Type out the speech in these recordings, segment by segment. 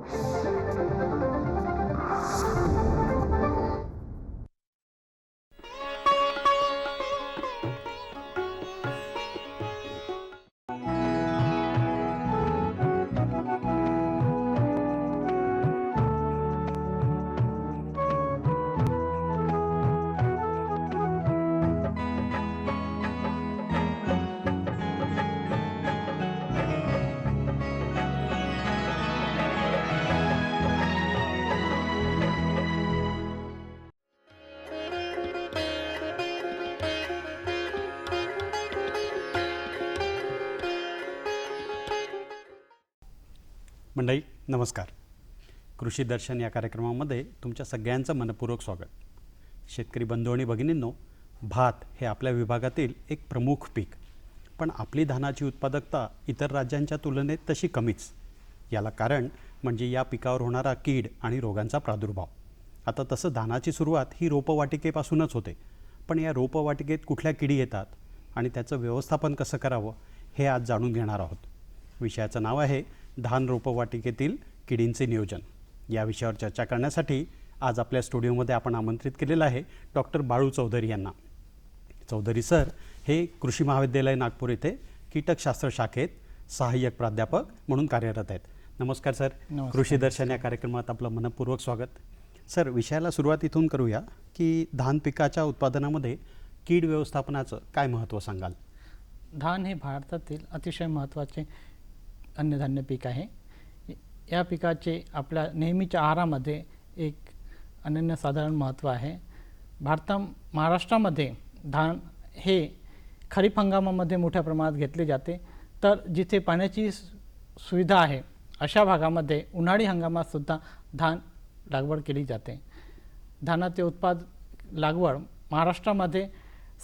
मंडळी नमस्कार. कृषी दर्शन या कार्यक्रमामध्ये तुमच्या सगळ्यांचं मनपूर्वक स्वागत. शेतकरी बंधू आणि भगिनींनो भात हे आपल्या विभागातील एक प्रमुख पीक. पण आपली धानाची उत्पादकता इतर राज्यांच्या तुलनेत तशी कमीच. याला कारण म्हणजे या पिकावर होणारा कीड आणि रोगांचा प्रादुर्भाव. आता तसं धानाची सुरुवात ही रोपवाटिकेपासूनच होते. पण या रोपवाटिकेत कुठल्या किडी येतात आणि त्याचं व्यवस्थापन कसं करावं हे आज जाणून घेणार आहोत. विषयाचं नाव आहे धान रोपवाटिकेतील किडींचे नियोजन. या विषयावर चर्चा करण्यासाठी आज आपल्या स्टुडिओमध्ये आपण आमंत्रित केलेलं आहे डॉक्टर बाळू चौधरी यांना. चौधरी सर हे कृषी महाविद्यालय नागपूर येथे कीटकशास्त्र शाखेत सहाय्यक प्राध्यापक म्हणून कार्यरत आहेत. नमस्कार सर. कृषी दर्शन या कार्यक्रमात आपलं मनपूर्वक स्वागत. सर विषयाला सुरुवात इथून करूया की धान पिकाच्या उत्पादनामध्ये कीड व्यवस्थापनाचं काय महत्त्व सांगाल? धान हे भारतातील अतिशय महत्त्वाचे अन्नधान्य पीक आहे. या पिकाचे आपल्या नेहमीच्या आहारामध्ये एक अनन्यसाधारण महत्त्व आहे. भारता महाराष्ट्रामध्ये धान हे खरीप हंगामामध्ये मोठ्या प्रमाणात घेतले जाते. तर जिथे पाण्याची सु- सुविधा आहे अशा भागामध्ये उन्हाळी हंगामातसुद्धा धान लागवड केली जाते. धानाचे उत्पाद लागवड महाराष्ट्रामध्ये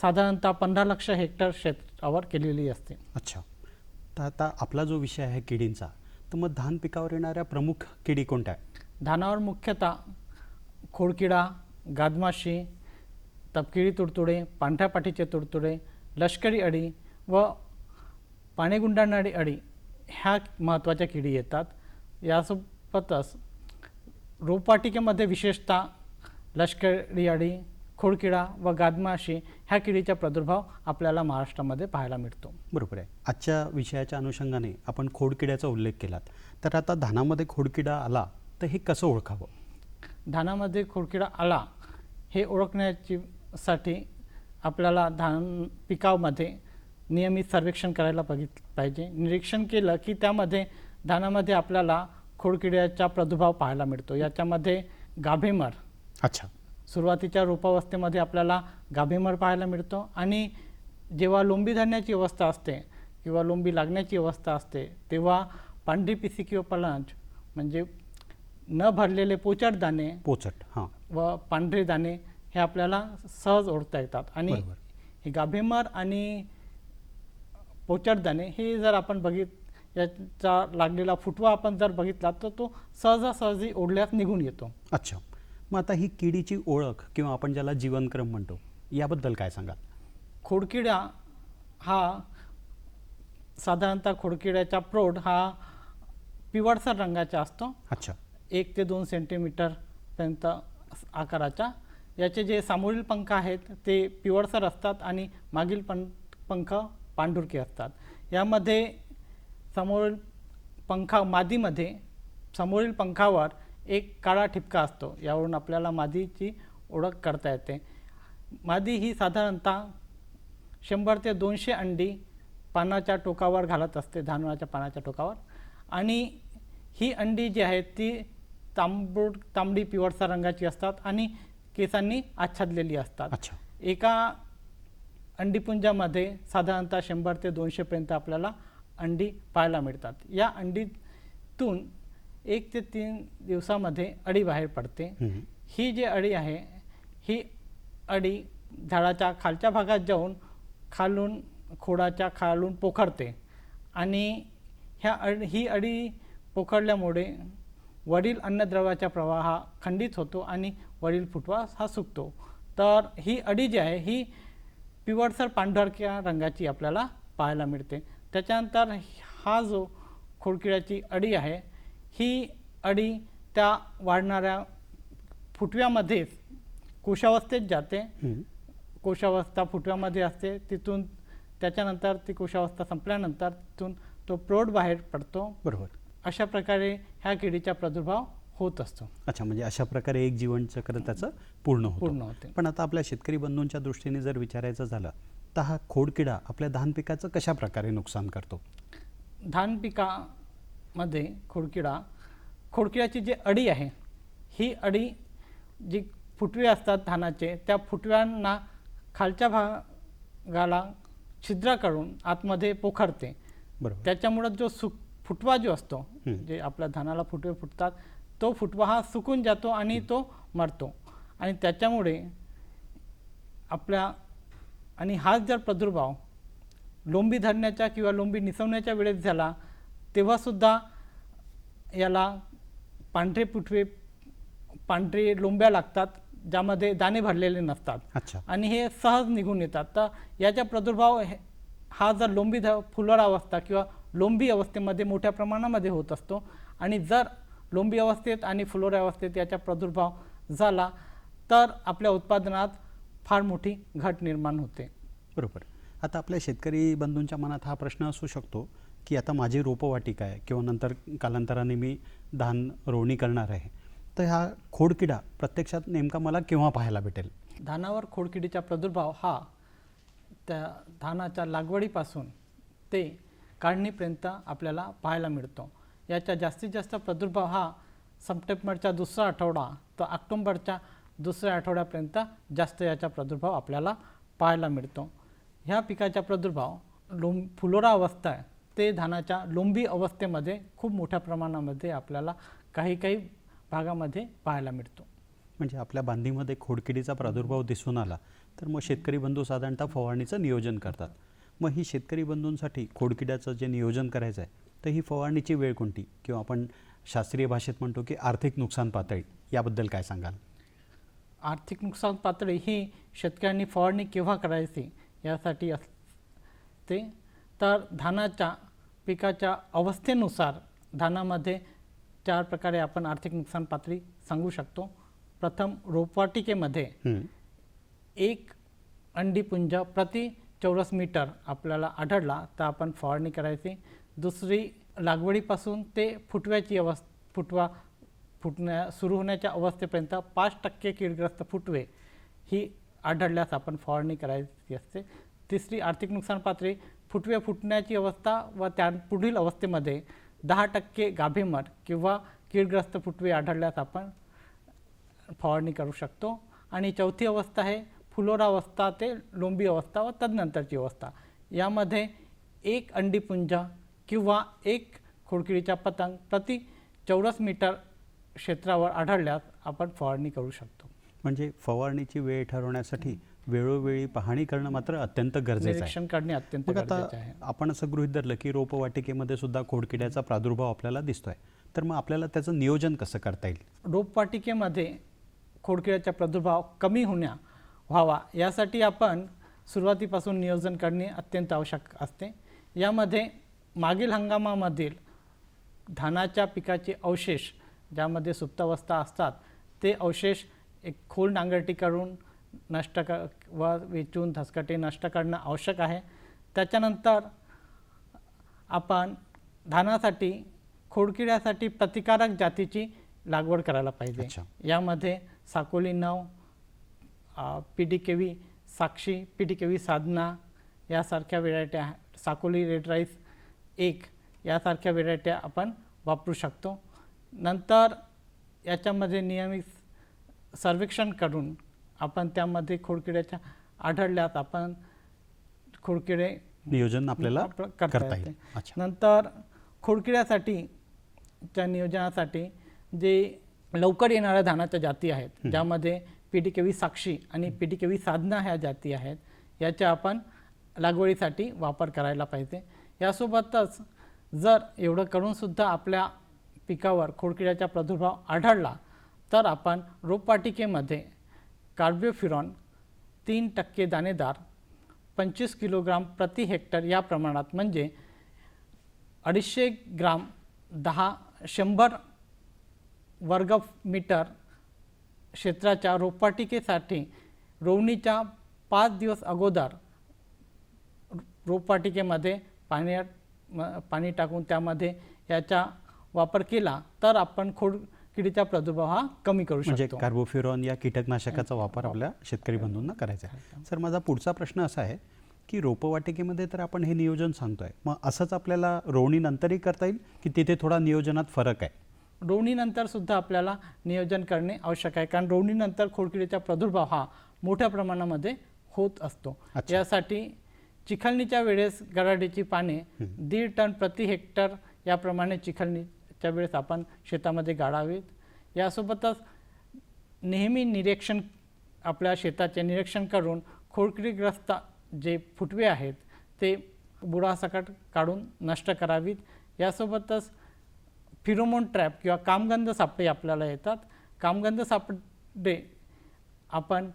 साधारणतः पंधरा लक्ष हेक्टर क्षेत्रावर केलेली असते. अच्छा. तर आता आपला जो विषय आहे किडींचा तर मग धान पिकावर येणाऱ्या प्रमुख किडी कोणत्या धानावर मुख्यतः खोडकिडा गादमाशी तपकिरी तुडतुडे पांढऱ्या पाठीचे तुडतुडे लष्करी अळी व पाणी गुंडाळणारी अळी ह्या महत्त्वाच्या किडी येतात. यासोबतच रोपवाटिकेमध्ये विशेषतः लष्करी अळी खोडकिडा व गादमाशी ह्या किडीचा प्रादुर्भाव आपल्याला महाराष्ट्रामध्ये पाहायला मिळतो. बरोबर आहे. आजच्या विषयाच्या अनुषंगाने आपण खोडकिड्याचा उल्लेख केलात. तर आता धानामध्ये खोडकिडा आला तर हे कसं ओळखावं? धानामध्ये खोडकिडा आला हे ओळखण्याची साठी आपल्याला धान पिकामध्ये नियमित सर्वेक्षण करायला बघित पाहिजे. निरीक्षण केलं की त्यामध्ये धानामध्ये आपल्याला खोडकिड्याचा प्रादुर्भाव पाहायला मिळतो. याच्यामध्ये गाभेमर अच्छा. सुरुवातीच्या रोपावस्थेमध्ये आपल्याला गाभेमर पाहायला मिळतो आणि जेव्हा लोंबी धरण्याची अवस्था असते किंवा लोंबी लागण्याची अवस्था असते तेव्हा पांढरी पिसी किंवा पलांच म्हणजे न भरलेले पोचट दाणे पोचट हां. व पांढरे दाणे हे आपल्याला सहज ओळखता येतात. आणि. हे गाभेमर आणि पोचट दाणे हे जर आपण बघित याचा लागलेला फुटवा आपण जर बघितला तर तो सहजासहजी ओढल्यास निघून येतो. अच्छा. मग आता ही किडीची ओळख किंवा आपण ज्याला जीवनक्रम म्हणतो याबद्दल काय सांगाल? खोडकिडा हा साधारणतः खोडकिड्याचा प्रौढ हा पिवळसर रंगाचा असतो. अच्छा. एक ते दोन सेंटीमीटरपर्यंत आकाराचा. याचे जे सामोरील पंख आहेत ते पिवळसर असतात आणि मागील पं पंख पांढुरके असतात. यामध्ये समोरील पंखा मादीमध्ये समोरील पंखावर एक काळा ठिपका असतो यावरून आपल्याला मादीची ओळख करता येते. मादी ही साधारणतः शंभर ते दोनशे अंडी पानाच्या टोकावर घालत असते धानवाच्या पानाच्या टोकावर. आणि ही अंडी जी आहेत ती तांबूड तांबडी पिवळसर रंगाची असतात आणि केसांनी आच्छादलेली असतात. एका अंडीपुंजामध्ये साधारणतः शंभर ते दोनशेपर्यंत आपल्याला अंडी पाहायला मिळतात. या अंडीतून एक ते तीन दिवसामध्ये अळी बाहेर पडते. ही जी अळी आहे ही अळी झाडाच्या खालच्या भागात जाऊन खालून खोडाच्या खालून पोखरते. आणि ह्या अळ ही अळी पोखरल्यामुळे वरील अन्नद्रव्याचा प्रवाह हा खंडित होतो आणि वरील फुटवा हा सुकतो. तर ही अळी जी आहे ही पिवळसर पांढरक्या रंगाची आपल्याला पाहायला मिळते. त्याच्यानंतर हा जो खोडकिड्याची अळी आहे ही अळी त्या वाढणाऱ्या फुटव्यामध्येच कोशावस्थेत जाते. कोशावस्था फुटव्यामध्ये असते. तिथून त्याच्यानंतर ती कोशावस्था संपल्यानंतर तिथून तो प्रौढ बाहेर पडतो. बरोबर. अशा प्रकारे ह्या किडीचा प्रादुर्भाव होत असतो. अच्छा म्हणजे अशा प्रकारे एक जीवनचक्र त्याचं पूर्ण होतं. पूर्ण होते. पण आता आपल्या शेतकरी बंधूंच्या दृष्टीने जर विचारायचं झालं तर हा खोडकिडा आपल्या धान पिकाचं कशा प्रकारे नुकसान करतो? धान पिकामध्ये खोडकिडा खोडकिड्याची जी अडी आहे ही अडी जी फुटवे असतात धानाचे त्या फुटव्यांना खालच्या भागाला छिद्र करून आतमध्ये पोखरते. बरोबर. त्याच्यामुळं जो सुक फुटवा जो असतो. जे आपल्या धानाला फुटवे फुटतात तो फुटवा हा सुकून जातो आणि तो मरतो. आणि त्याच्यामुळे आपल्या आणि हाच जर प्रादुर्भाव लोंबी धरण्याच्या किंवा लोंबी निसवण्याच्या वेळेस झाला तेव्हासुद्धा याला पांढरे फुटवे पांढरे लोंब्या लागतात ज्यामध्ये दाणे भरलेले नसतात. अच्छा. आणि हे सहज निघून येतात. तर याचा प्रादुर्भाव हे- हा जर लोंबी ध फुलर अवस्था किंवा लोंबी अवस्थेमध्ये मोठ्या प्रमाणामध्ये होत असतो आणि जर लोंबी अवस्थेत आणि फुलोर अवस्थेत याचा प्रादुर्भाव झाला तर आपल्या उत्पादनात फार मोठी घट निर्माण होते. बरोबर. आता आपल्या शेतकरी बंधूंच्या मनात हा प्रश्न असू शकतो की आता माझी रोपवाटिका आहे किंवा नंतर कालांतराने मी धान रोवणी करणार आहे. तर हा खोडकिडा प्रत्यक्षात नेमका मला केव्हा पाहायला भेटेल? धानावर खोडकिडीचा प्रादुर्भाव हा त्या धानाच्या लागवडीपासून ते काढणीपर्यंत आपल्याला पाहायला मिळतो. याचा जास्तीत जास्त प्रादुर्भाव हा सप्टेंबरचा दुसरा आठवडा तर ऑक्टोंबरच्या दुसऱ्या आठवड्यापर्यंत जास्त याचा प्रादुर्भाव आपल्याला पाहायला मिळतो. ह्या पिकाचा प्रादुर्भाव लोम फुलोरा अवस्था आहे. ते धानाच्या लोंबी अवस्थेमध्ये खूप मोठ्या प्रमाणामध्ये आपल्याला काही काही भागामध्ये पाहायला मिळतो. म्हणजे आपल्या बांधीमध्ये खोडकिडीचा प्रादुर्भाव दिसून आला तर मग शेतकरी बंधू साधारणतः फवारणीचं नियोजन करतात. मग ही शेतकरी बंधूंसाठी खोडकिड्याचं जे नियोजन करायचं आहे तर ही फवारणीची वेळ कोणती? किंवा आपण शास्त्रीय भाषेत म्हणतो की आर्थिक नुकसान पातळी याबद्दल काय सांगाल? आर्थिक नुकसान पातळी ही शेतकऱ्यांनी फवारणी केव्हा करायची यासाठी असते तर धानाच्या पिकाच्या अवस्थेनुसार धानामध्ये चार प्रकारे आपण आर्थिक नुकसान पातळी सांगू शकतो. प्रथम रोपवाटिकेमध्ये. एक अंडीपुंज प्रति चौरस मीटर आपल्याला आढळला तर आपण फवारणी करायची. दुसरी लागवडीपासून ते फुटव्याची अवस्थ फुटवा फुटण्या सुरू होण्याच्या अवस्थेपर्यंत पाच टक्के कीडग्रस्त फुटवे ही आढळल्यास आपण फवारणी करायची असते. तिसरी आर्थिक नुकसान पातळी फुटवे फुटण्याची अवस्था व त्या पुढील अवस्थेमध्ये दहा टक्के गाभेमर किंवा कीडग्रस्त फुटवे आढळल्यास आपण फवारणी करू शकतो. आणि चौथी अवस्था आहे फुलोरा अवस्था ते लोंबी अवस्था व तदनंतरची अवस्था. यामध्ये एक अंडीपुंज किंवा एक खोडकिडीचा पतंग प्रति चौरस मीटर क्षेत्रावर आढळल्यास आपण फवारणी करू शकतो. म्हणजे फवारणीची वेळ ठरवण्यासाठी वेळोवेळी पाहणी करणं मात्र अत्यंत गरजेचं आहे. करणे अत्यंत आता गरजेचे आहे. आपण असं गृहीत धरलं की रोपवाटिकेमध्ये सुद्धा खोडकिड्याचा प्रादुर्भाव आपल्याला दिसतोय. तर मग आपल्याला त्याचं नियोजन कसं करता येईल? रोपवाटिकेमध्ये खोडकिड्याचा प्रादुर्भाव कमी होण्या व्हावा यासाठी आपण सुरुवातीपासून नियोजन करणे अत्यंत आवश्यक असते. यामध्ये मागील हंगामामधील धानाच्या पिकाचे अवशेष ज्यामध्ये सुप्तावस्था असतात ते अवशेष एक खोल नांगरटी करून नष्ट क व वेचून धसकटे नष्ट करणं आवश्यक आहे. त्याच्यानंतर आपण धानासाठी खोडकिड्यासाठी प्रतिकारक जातीची लागवड करायला पाहिजे. यामध्ये साकोली नऊ P D K V Sakshi P D K V Sadhana यासारख्या व्हेरायट्या साकोली रेड राईस एक यासारख्या व्हेरायट्या आपण वापरू शकतो. नंतर याच्यामध्ये नियमित सर्वेक्षण करून आपण त्यामध्ये खोडकिड्याच्या आढळल्यास आपण खोडकिडे नियोजन आपल्याला आप- करता येते. नंतर खोडकिड्यासाठी त्या नियोजनासाठी जे लवकर येणाऱ्या धानाच्या जाती आहेत ज्यामध्ये P T K V Sakshi आणि P T K V Sadhana ह्या जाती आहेत याच्या आपण लागवडीसाठी वापर करायला पाहिजे. यासोबतच जर एवढं करूनसुद्धा आपल्या पिकावर खोडकिड्याचा प्रादुर्भाव आढळला तर आपण रोपवाटिकेमध्ये कार्बिओफिरॉन तीन टक्के दाणेदार पंचवीस किलोग्राम प्रति हेक्टर या प्रमाणात म्हणजे अडीचशे ग्राम दहा शंभर वर्ग मीटर क्षेत्राच्या रोपवाटिकेसाठी रोवणीच्या पाच दिवस अगोदर रोपवाटिकेमध्ये पाण्यात पाणी टाकून त्यामध्ये याचा वापर केला. तर आपण खोड खोडकिडीचा प्रादुर्भाव हा कमी करू म्हणजे शकतो. कार्बोफ्युरॉन या कीटकनाशकाचा वापर आपल्या शेतकरी बंधूंना करायचा आहे. सर माझा पुढचा प्रश्न असा आहे की रोपवाटिकेमध्ये तर आपण हे नियोजन सांगतोय. मग असंच आपल्याला रोवणीनंतरही करता येईल की तिथे थोडा नियोजनात फरक आहे? रोवणीनंतर सुद्धा आपल्याला नियोजन करणे आवश्यक आहे. कारण रोवणीनंतर खोडकिडीचा प्रादुर्भाव हा मोठ्या प्रमाणामध्ये होत असतो. अच्छा. यासाठी चिखलणीच्या वेळेस गराडीची पाने दीड टन प्रति हेक्टर याप्रमाणे चिखलणीच्या वेळेस आपण शेतामध्ये गाळावेत. यासोबतच नेहमी निरीक्षण आपल्या शेताचे निरीक्षण करून खोडकिडीग्रस्त जे फुटवे आहेत ते बुडासकट काढून नष्ट करावीत. यासोबतच फिरोमोन ट्रॅप किंवा कामगंध सापळे आपल्याला येतात. कामगंध सापडे आपण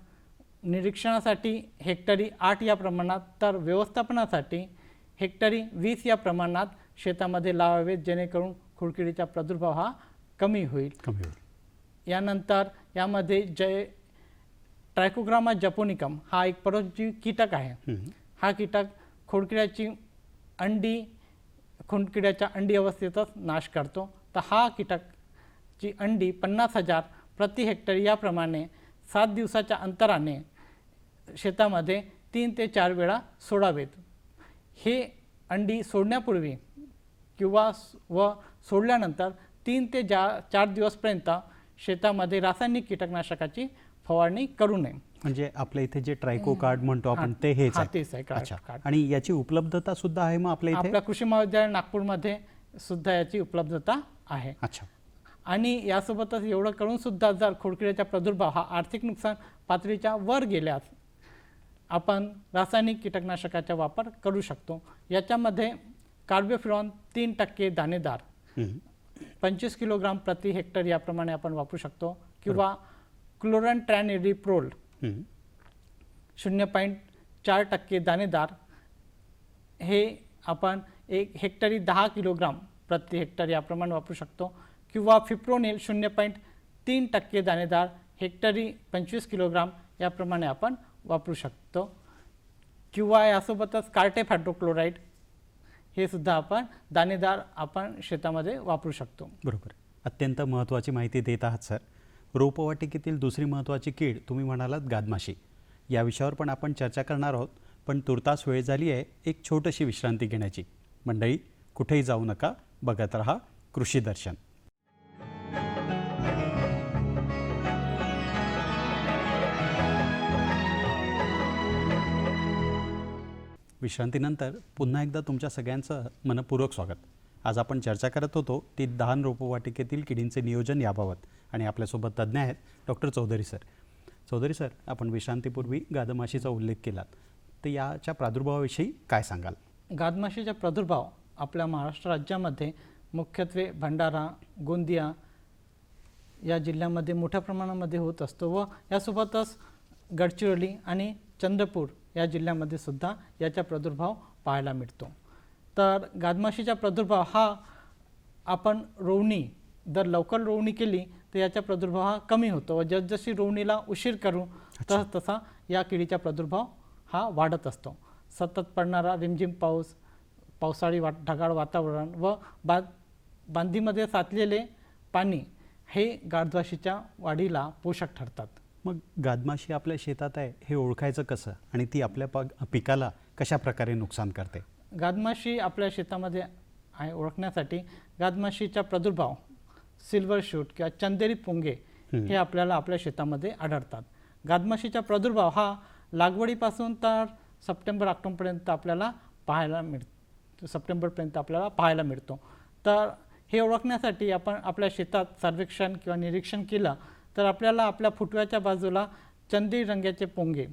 निरीक्षणासाठी हेक्टरी आठ या प्रमाणात तर व्यवस्थापनासाठी हेक्टरी वीस या प्रमाणात शेतामध्ये लावावेत जेणेकरून खुडकिडीचा प्रादुर्भाव हा कमी होईल. कमी होईल. यानंतर यामध्ये जय ट्रायकोग्रामा जपोनिकम हा एक परोपजीवी कीटक आहे. हा कीटक खोडकिड्याची अंडी खोडकिड्याच्या अंडी अवस्थेतच नाश करतो. तर हा कीटकची अंडी पन्नास हजार प्रति हेक्टर याप्रमाणे सात दिवसाच्या अंतराने शेतामध्ये तीन ते चार वेळा सोडावेत. हे अंडी सोडण्यापूर्वी किंवा व सोडल्यानंतर तीन ते जा चार दिवसपर्यंत शेतामध्ये रासायनिक कीटकनाशकाची फवारणी करू नये. म्हणजे आपल्या इथे जे ट्रायको कार्ड म्हणतो आपण ते हेच हा, आहे. तेच. आणि याची उपलब्धता सुद्धा आहे मग आपल्या इथे? आपल्या कृषी महाविद्यालय नागपूरमध्ये सुद्धा याची उपलब्धता आहे. अच्छा. आणि यासोबतच एवढं करून सुद्धा जर खोडकिडीचा प्रादुर्भाव हा आर्थिक नुकसान पातळीच्या वर गेल्यास आपण रासायनिक कीटकनाशकाचा वापर करू शकतो. याच्यामध्ये कार्बोफ्युरॉन तीन टक्के दाणेदार. पंचवीस किलोग्राम प्रति हेक्टर याप्रमाणे आपण वापरू शकतो किंवा क्लोरन ट्रॅनिरिप्रोल हम्म. शून्य पॉईंट चार टक्के दाणेदार हे आपण एक हेक्टरी दहा किलोग्राम प्रति हेक्टर याप्रमाणे वापरू शकतो किंवा फिप्रोनिल शून्य पॉईंट तीन टक्के दाणेदार हेक्टरी पंचवीस किलोग्राम याप्रमाणे आपण वापरू शकतो. किंवा यासोबतच कार्टेफ हायड्रोक्लोराईड हे सुद्धा आपण दाणेदार आपण शेतामध्ये वापरू शकतो. बरोबर. अत्यंत महत्त्वाची माहिती देत आहात सर. रोपवाटिकेतील दुसरी महत्त्वाची कीड तुम्ही म्हणालात गादमाशी. या विषयावर पण आपण चर्चा करणार आहोत पण तुर्तास वेळ झाली आहे एक छोटीशी विश्रांती घेण्याची. मंडळी कुठेही जाऊ नका बघत रहा कृषी दर्शन. विश्रांतीनंतर पुन्हा एकदा तुमच्या सगळ्यांचं मनपूर्वक स्वागत. आज आपण चर्चा करत होतो ती दहान रोपवाटिकेतील किडींचे नियोजन याबाबत आणि आपल्यासोबत तज्ज्ञ आहेत doctor Chaudhari sir. Chaudhari sir आपण विश्रांतीपूर्वी गादमाशीचा उल्लेख केलात. तर याच्या प्रादुर्भावाविषयी काय सांगाल? गादमाशीचा प्रादुर्भाव आपल्या महाराष्ट्र राज्यामध्ये मुख्यत्वे भंडारा गोंदिया या जिल्ह्यामध्ये मोठ्या प्रमाणामध्ये होत असतो व यासोबतच गडचिरोली आणि चंद्रपूर या जिल्ह्यामध्ये सुद्धा याचा प्रादुर्भाव पाहायला मिळतो. तर गादमाशीचा प्रादुर्भाव हा आपण रोवणी जर लवकर रोवणी केली तर याचा प्रादुर्भाव हा कमी होतो व जसजशी रोवणीला उशीर करू तस तसा या किडीचा प्रादुर्भाव हा वाढत असतो. सतत पडणारा रिमझिम पाऊस पावसाळी वा ढगाळ वातावरण व बा बांधीमध्ये साचलेले पाणी हे गाढवाशीच्या वाढीला पोषक ठरतात. मग गादमाशी आपल्या शेतात आहे हे ओळखायचं कसं? आणि ती आपल्या पग पिकाला कशा प्रकारे नुकसान करते? गादमाशी आपल्या शेतामध्ये आहे ओळखण्यासाठी गादमाशीचा प्रादुर्भाव सिल्वर शूट किंवा चंदेरी पोंगे हे आपल्याला आपल्या शेतामध्ये आढळतात. गादमाशीचा प्रादुर्भाव हा लागवडीपासून तर सप्टेंबर ऑक्टोबरपर्यंत आपल्याला पाहायला मिळतो सप्टेंबरपर्यंत आपल्याला पाहायला मिळतो. तर हे ओळखण्यासाठी आपण आपल्या शेतात सर्वेक्षण किंवा निरीक्षण केलं तर आपल्याला आपल्या फुटव्याच्या बाजूला चंदी रंगाचे पोंगे.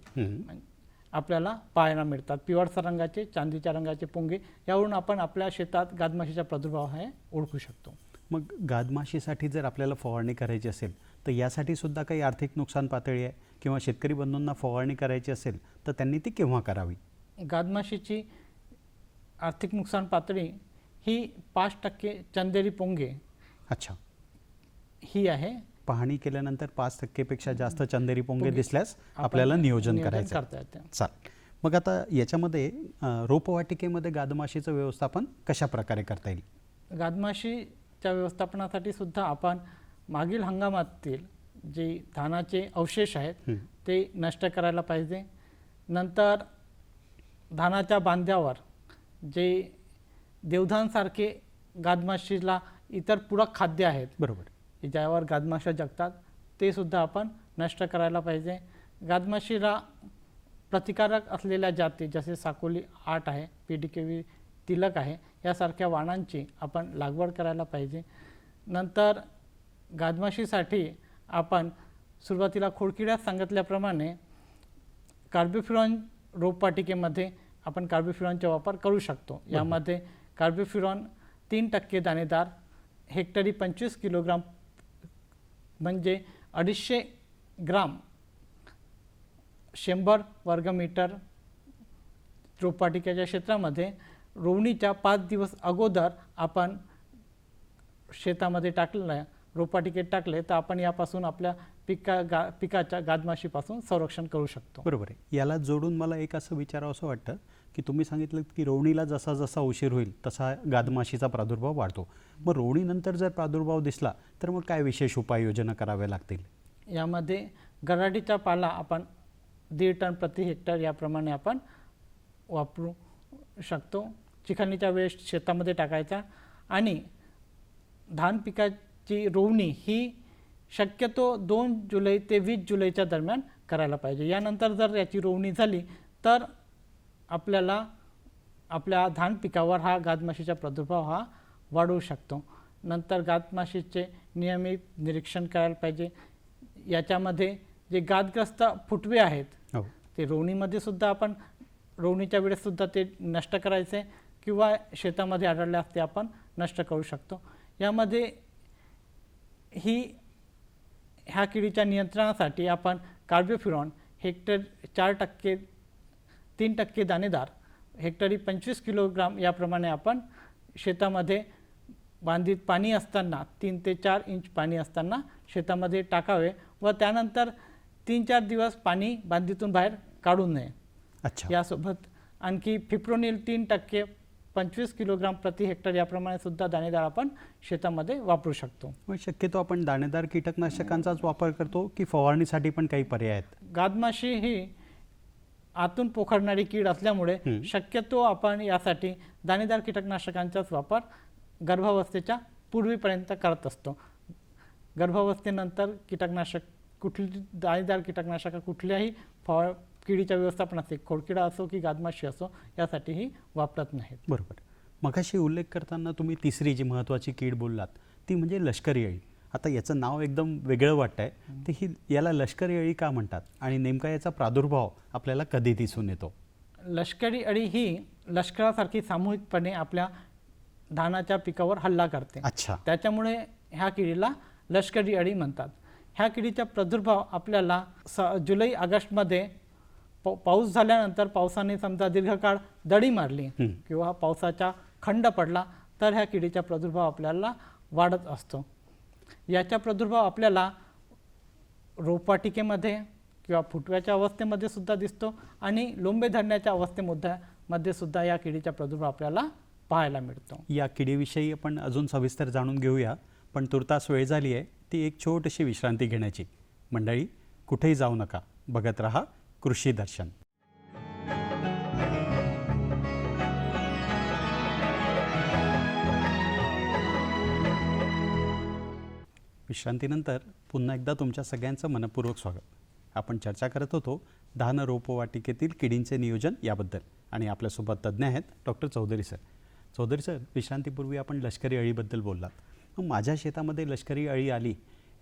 आपल्याला पाहायला मिळतात. पिवळसर रंगाचे चांदीच्या रंगाचे पोंगे यावरून आपण आपल्या शेतात गादमाशीचा प्रादुर्भाव हे ओळखू शकतो. मग गादमाशीसाठी जर आपल्याला फवारणी करायची असेल तर यासाठी सुद्धा काही आर्थिक नुकसान पातळी आहे? किंवा शेतकरी बंधूंना फवारणी करायची असेल तर त्यांनी ती केव्हा करावी? गादमाशीची आर्थिक नुकसान पातळी ही पाच टक्के चंदेरी पोंगे अच्छा. ही आहे. पाहणी केल्यानंतर पाच टक्केपेक्षा जास्त चंदेरी पोंगे दिसल्यास आपल्याला नियोजन करायचं चालेल. मग आता याच्यामध्ये रोपवाटिकेमध्ये गादमाशीचं व्यवस्थापन कशा प्रकारे करता येईल? गादमाशीच्या व्यवस्थापनासाठी सुद्धा आपण मागील हंगामातील जे धानाचे अवशेष आहेत. ते नष्ट करायला पाहिजे. नंतर धानाच्या बांध्यावर जे देवधानसारखे गादमाशीला इतर पूरक खाद्य आहेत बरोबर. ज्यावर गादमाशा जगतात ते सुद्धा आपण नष्ट करायला पाहिजे. गादमाशीला प्रतिकारक असलेल्या जाती जसे साकोली आठ आहे P D K V Tilak आहे यासारख्या वाणांची आपण लागवड करायला पाहिजे. नंतर गादमाशीसाठी आपण सुरुवातीला खोडकिड्यात सांगितल्याप्रमाणे कार्बोफ्युरॉन रोपवाटिकेमध्ये आपण कार्बोफ्युरॉनचा वापर करू शकतो. यामध्ये कार्बोफ्युरॉन तीन टक्के दाणेदार हेक्टरी पंचवीस किलोग्राम म्हणजे अडीचशे ग्राम शंभर वर्गमीटर रोपवाटिकेच्या क्षेत्रामध्ये रोवणीच्या पाच दिवस अगोदर आपण शेतामध्ये टाकलं रोपवाटिकेत टाकले तर आपण यापासून आपल्या पिका गा पिकाच्या गादमाशीपासून संरक्षण करू शकतो. बरोबर आहे. याला जोडून मला एक असं विचारावं असं वाटतं की तुम्ही सांगितलं की रोवणीला जसा जसा उशीर होईल तसा गादमाशीचा प्रादुर्भाव वाढतो. मग रोवणीनंतर जर प्रादुर्भाव दिसला तर मग काय विशेष उपाययोजना कराव्या लागतील? यामध्ये गराडीचा पाला आपण दीड टन प्रति हेक्टर याप्रमाणे आपण वापरू शकतो. चिखलणीच्या वेस्ट शेतामध्ये टाकायचा. आणि धान पिकाची रोवणी ही शक्यतो दोन जुलै ते वीस जुलैच्या दरम्यान करायला पाहिजे. यानंतर जर याची रोवणी झाली तर आपल्याला आपल्या धान पिकावर हा गादमाशीचा प्रादुर्भाव हा वाढवू शकतो. नंतर गादमाशीचे नियमित निरीक्षण करायला पाहिजे. याच्यामध्ये जे गादग्रस्त फुटवे आहेत हो. ते रोवणीमध्ये सुद्धा आपण रोवणीच्या वेळेस सुद्धा ते नष्ट करायचे किंवा शेतामध्ये आढळल्यास ते आपण नष्ट करू शकतो. यामध्ये ही ह्या किडीच्या नियंत्रणासाठी आपण कार्बोफ्युरॉन हेक्टर चार टक्के तीन टक्के दाणेदार. हेक्टरी पंचवीस किलोग्राम याप्रमाणे आपण शेतामध्ये बांधीत पाणी असताना तीन ते चार इंच पाणी असताना शेतामध्ये टाकावे व त्यानंतर तीन चार दिवस पाणी बांधीतून बाहेर काढू नये. अच्छा. यासोबत आणखी फिप्रोनिल तीन टक्के पंचवीस किलोग्राम प्रति हेक्टर याप्रमाणे सुद्धा दाणेदार आपण शेतामध्ये वापरू शकतो. मग शक्यतो आपण दाणेदार कीटकनाशकांचाच वापर करतो की फवारणीसाठी पण काही पर्याय आहेत? गादमाशी ही आतून पोखरणारी कीड असल्यामुळे. शक्यतो आपण यासाठी दाणेदार कीटकनाशकांचाच वापर गर्भावस्थेच्या पूर्वीपर्यंत करत असतो. गर्भावस्थेनंतर कीटकनाशक कुठली दाणेदार कीटकनाशक कुठल्याही फवा किडीच्या व्यवस्थापनाचे खोडकिडा असो की गादमाशी असो यासाठी ही वापरत नाहीत. बरोबर. मगाशी उल्लेख करताना तुम्ही तिसरी जी महत्त्वाची कीड बोललात ती म्हणजे लष्करी अळी. आता याचं नाव एकदम वेगळं वाटतं आहे तर ही याला लष्करी अळी का म्हणतात? आणि नेमका याचा प्रादुर्भाव आपल्याला कधी दिसून येतो? लष्करी अळी ही लष्करासारखी सामूहिकपणे आपल्या धानाच्या पिकावर हल्ला करते. अच्छा. त्याच्यामुळे ह्या किडीला लष्करी अळी म्हणतात. ह्या किडीचा प्रादुर्भाव आपल्याला स जुलै ऑगस्टमध्ये पा पाऊस झाल्यानंतर पावसाने समजा दीर्घकाळ दडी मारली. किंवा पावसाचा खंड पडला तर ह्या किडीचा प्रादुर्भाव आपल्याला वाढत असतो. याचा प्रादुर्भाव आपल्याला रोपवाटिकेमध्ये किंवा फुटव्याच्या अवस्थेमध्ये सुद्धा दिसतो आणि लोंबे धरण्याच्या अवस्थेमध्ये मध्ये सुद्धा या किडीचा प्रादुर्भाव आपल्याला पाहायला मिळतो. या किडीविषयी आपण अजून सविस्तर जाणून घेऊया पण तुर्तास वेळ झाली आहे ती एक छोटीशी विश्रांती घेण्याची. मंडळी कुठेही जाऊ नका. बघत रहा कृषी दर्शन. विश्रांतीनंतर पुन्हा एकदा तुमच्या सगळ्यांचं मनपूर्वक स्वागत. आपण चर्चा करत होतो धान रोपवाटिकेतील किडींचे नियोजन याबद्दल आणि आपल्यासोबत तज्ज्ञ आहेत doctor Chaudhari sir. Chaudhari sir विश्रांतीपूर्वी आपण लष्करी अळीबद्दल बोललात. मग माझ्या शेतामध्ये लष्करी अळी आली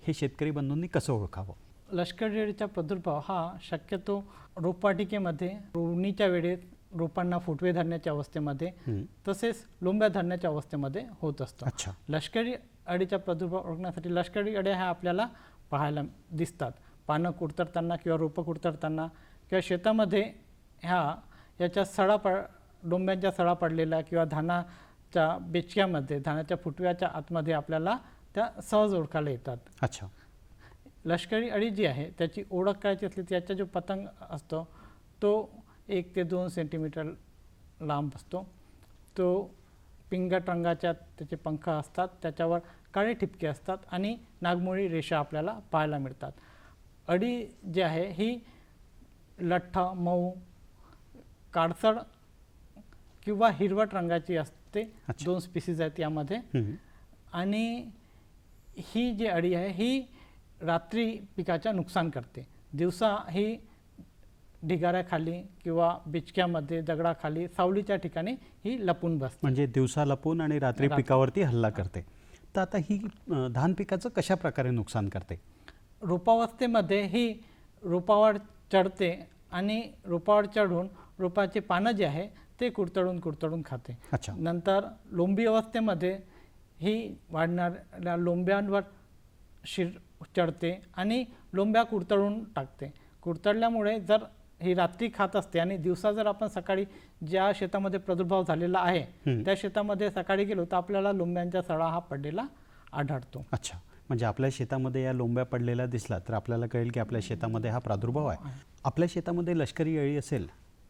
हे शेतकरी बंधूंनी कसं ओळखावं? लष्करी अळीचा प्रादुर्भाव हा शक्यतो रोपवाटिकेमध्ये रोवणीच्या वेळेत रोपांना फुटवे धरण्याच्या अवस्थेमध्ये. तसेच लोंब्या धरण्याच्या अवस्थेमध्ये होत असतो. अच्छा. लष्करी अळीचा प्रादुर्भाव ओळखण्यासाठी लष्करी अळ्या ह्या आपल्याला पाहायला दिसतात. पानं कुडतरताना किंवा रोपं कुडतरताना किंवा शेतामध्ये ह्या याच्या सडा प डोंब्यांच्या सडा पडलेल्या किंवा धानाच्या बेचक्यामध्ये धानाच्या फुटव्याच्या आतमध्ये आपल्याला त्या सहज ओळखायला येतात. अच्छा. लष्करी अळी जी आहे त्याची ओळख करायची असली तर याचा जो पतंग असतो तो एक ते दोन सेंटीमीटर लांब असतो. तो पिंगट रंगाच्या त्याचे पंख असतात त्याच्यावर काळे ठिपके असतात आणि नागमोळी रेषा आपल्याला पाहायला मिळतात अळी जी आहे ही लठ्ठ मऊ काळसर किंवा हिरवट रंगाची असते. दोन स्पीसीज आहेत यामध्ये. आणि ही जी अळी आहे ही रात्री पिकाचं नुकसान करते दिवसा ही ढिगाऱ्याखाली किंवा बिचक्यामध्ये दगडाखाली सावलीच्या ठिकाणी ही लपून बसते. म्हणजे दिवसा लपून आणि रात्री. पिकावरती हल्ला करते. तर आता ही धान पिकाचं कशा प्रकारे नुकसान करते? रोपावस्थेमध्ये ही रोपावर चढते आणि रोपावर चढून रोपाचे पानं जे आहे ते कुरतडून कुरतडून खाते. अच्छा. नंतर लोंबी अवस्थेमध्ये ही वाढणाऱ्या लोंब्यांवर शिर चढते आणि लोंब्या कुरतडून टाकते. कुरतडल्यामुळे जर ही रात्री खात असते आणि दिवसा जर आपण सकाळी ज्या शेतामध्ये प्रादुर्भाव झालेला आहे. त्या शेतामध्ये सकाळी गेलो तर आपल्याला लोंब्यांचा सडा हा पडलेला आढळतो. अच्छा. म्हणजे आपल्या शेतामध्ये या लोंब्या पडलेल्या दिसला तर आपल्याला कळेल की आपल्या शेतामध्ये हा प्रादुर्भाव आहे. आपल्या शेतामध्ये लष्करी अळी असेल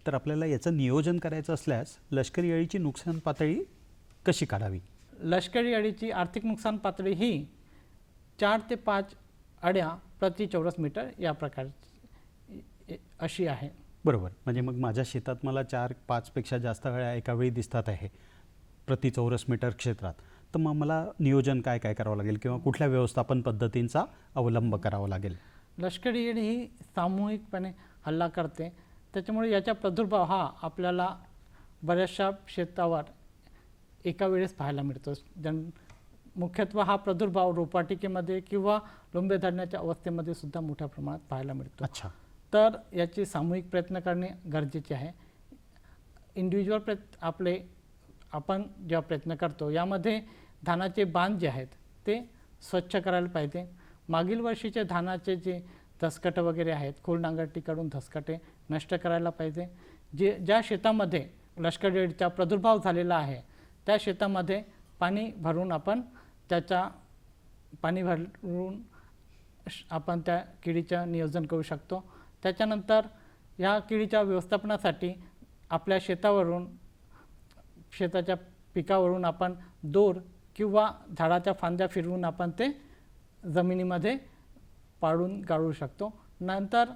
तर आपल्याला याचं नियोजन करायचं असल्यास लष्करी अळीची नुकसान पातळी कशी काढावी? लष्करी अळीची आर्थिक नुकसान पातळी ही चार ते पाच अड्या प्रति चौरस मीटर या प्रकारची अशी आहे. बरोबर. म्हणजे मग माझ्या शेतात मला चार पाचपेक्षा जास्त एका वेळी दिसतात आहे प्रति चौरस मीटर क्षेत्रात. तर मग मला नियोजन काय काय करावं लागेल किंवा कुठल्या व्यवस्थापन पद्धतींचा अवलंब करावा लागेल? लष्करी अळी ही सामूहिकपणे हल्ला करते. त्याच्यामुळे याचा प्रादुर्भाव हा आपल्याला बऱ्याचशा शेतावर एका वेळेस पाहायला मिळतो. जन मुख्यत्वे हा प्रादुर्भाव रोपाटिकेमध्ये किंवा लोंबे धरण्याच्या अवस्थेमध्ये सुद्धा मोठ्या प्रमाणात पाहायला मिळतो. अच्छा. तर याचे सामूहिक प्रयत्न करणे गरजेचे आहे. इंडिव्हिज्युअल प्रयत्न आपले आपण जेव्हा प्रयत्न करतो यामध्ये धानाचे बांध जे आहेत ते स्वच्छ करायला पाहिजे. मागील वर्षीचे धानाचे जे धसकटं वगैरे आहेत खोल नांगरटीकडून धसकटे नष्ट करायला पाहिजे. जे ज्या शेतामध्ये लष्करी प्रादुर्भाव झालेला आहे त्या शेतामध्ये पाणी भरून आपण त्याचा पाणी भरून श- आपण त्या किडीचं नियोजन करू शकतो. त्याच्यानंतर या किडीच्या व्यवस्थापनासाठी आपल्या शेतावरून शेताच्या पिकावरून आपण दोर किंवा झाडाच्या फांद्या फिरवून आपण ते जमिनीमध्ये पाडून गाळू शकतो. नंतर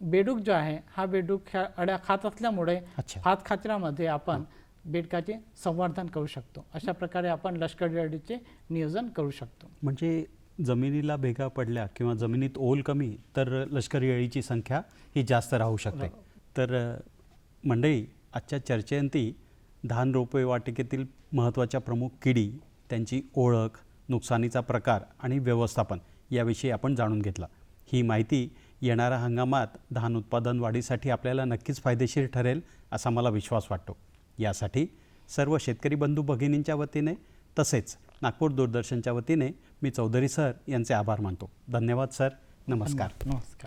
बेडूक जो आहे हा बेडूक ह्या अड्या खात असल्यामुळे हात खाचरामध्ये आपण बेडकाचे संवर्धन करू शकतो. अशा प्रकारे आपण लष्करी अळीचे नियोजन करू शकतो. म्हणजे जमिनीला भेगा पडल्या किंवा जमिनीत ओल कमी तर लष्करी अळीची संख्या ही जास्त राहू शकते. तर मंडळी आजच्या चर्चेअंती धान रोपे वाटिकेतील महत्त्वाच्या प्रमुख किडी त्यांची ओळख नुकसानीचा प्रकार आणि व्यवस्थापन याविषयी आपण जाणून घेतला. ही माहिती येणाऱ्या हंगामात धान उत्पादन वाढीसाठी आपल्याला नक्कीच फायदेशीर ठरेल असा मला विश्वास वाटतो. यासाठी सर्व शेतकरी बंधू भगिनींच्या वतीने तसेच नागपूर दूरदर्शनच्या वतीने मी चौधरी सर यांचे आभार मानतो. धन्यवाद सर. नमस्कार. नमस्कार.